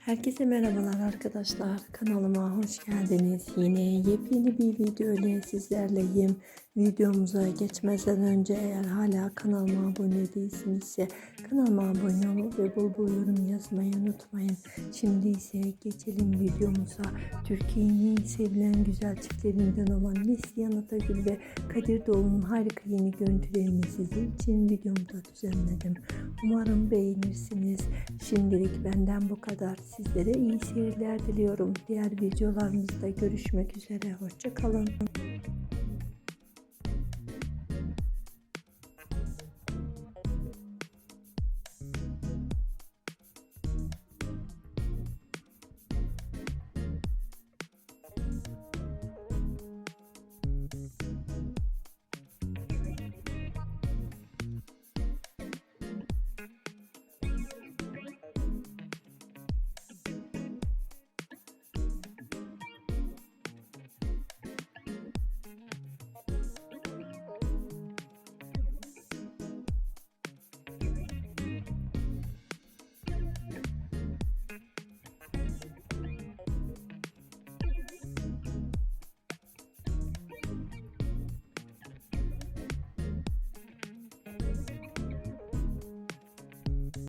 Herkese merhabalar arkadaşlar. Kanalıma hoş geldiniz. Yine yepyeni bir video ile sizlerleyim. Videomuza geçmeden önce eğer hala kanalıma abone değilsinizse kanalıma abone olup ve bol bol yorum yazmayı unutmayın. Şimdi ise geçelim videomuza. Türkiye'nin en sevilen güzel çiftlerinden olan Neslihan Atagül ve Kadir Doğulu'nun harika yeni görüntülerini sizin için videomda düzenledim. Umarım beğenirsiniz. Şimdilik benden bu kadar. Sizlere iyi seyirler diliyorum. Diğer videolarımızda görüşmek üzere. Hoşçakalın.